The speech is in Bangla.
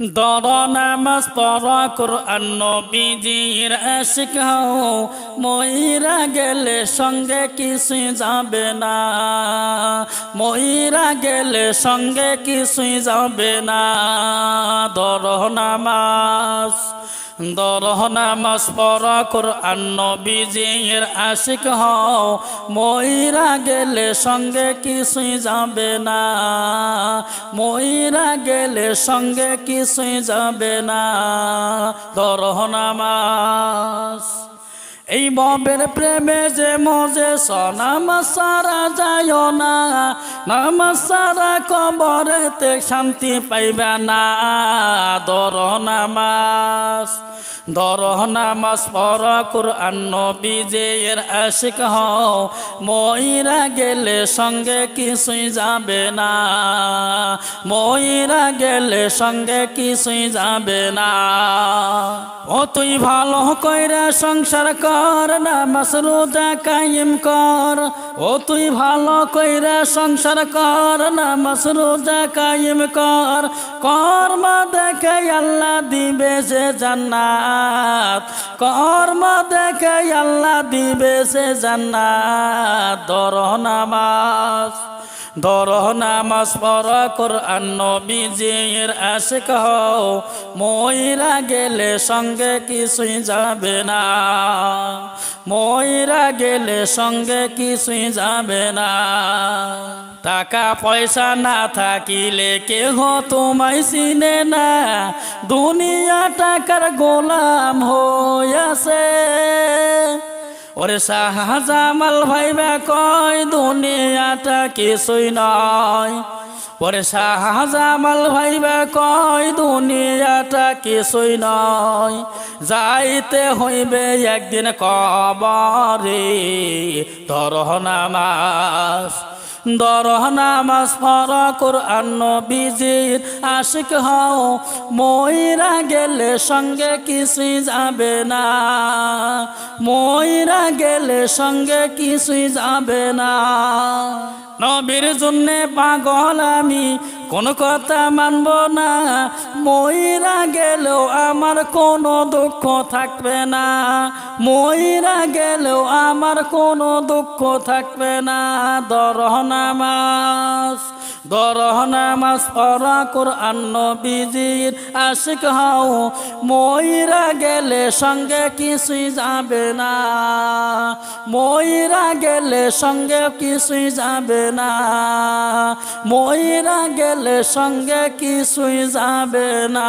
দর নামাজ পড়া কোরআন নবীজির আশিক হও, ময়রা গেলে সঙ্গে কিছুই যাবে না। ময়রা গেলে সঙ্গে কিছুই যাবে না। দর নামাজ, দরহ নামাজ পড়া কোরআন নবীজির আশিক হও, ময়রা গেলে সঙ্গে কিছুই যাবে না। ময়রা গেলে সঙ্গে কিছুই যাবে না। দরহ নামাজ। এই ববের প্রেমে যে মজে সনামাজ সারা যায় না। নামাজ সারা কবরেতে শান্তি পাইবে না। দর নামাজ। দরহ নামাজ পর কোরআন নবীজের আশিক হও, ময়রা গেলে সঙ্গে কিছুই যাবে না। ময়রা গেলে সঙ্গে কিছুই যাবে না। তুই ভালো কইরা সংসার কর, নামাজ রোজা কায়েম কর। ও তুই ভালো কইরা সংসার কর, নামাজ রোজা কায়েম কর। কর্ম দেখে আল্লাহ দিবে যে জান্নাত। কর্ম দেখে আল্লাহ দিবে সে জান্নাত। দর নামাজ। দরহ নামাজ পড়া, কোরআন নবীজির আশিক হও। ময়রা গেলে সঙ্গে কিছুই যাবে না। ময়রা গেলে সঙ্গে কিছুই যাবে না। টাকা পয়সা না থাকিলে কেহ তোমায় চিনে না। দুনিয়া টাকার গোলাম হইয়াছে ওরে শাহজামাল ভাইবা কয়, দুনিয়াটা কিছুই নয়। ওরে শাহজামাল ভাইবা কয়, দুনিয়াটা কিছুই নয়। যাইতে হইবে একদিন কবরে তরহ নামাজ। দরহ নামাজ পর কোরআন নবীজির আশিক হও, ময়রা গেলে সঙ্গে কিছুই যাবে না। ময়রা গেলে সঙ্গে কিছুই যাবে না। নবীর জন্যে পাগল আমি, কোন কথা মানব না। ময়রা গেলেও আমার কোনো দুঃখ থাকবে না। ময়রা গেলেও আমার কোনো দুঃখ থাকবে না। দরহ নামাজ দরহ নামাজ পড়া কোরআন নবীজির আশিক হও। ময়রা গেলে সঙ্গে কিছুই যাবে না। ময়রা গেলে সঙ্গে কিছুই যাবে না। ময়রা গেলে সঙ্গে কিছুই যাবে না।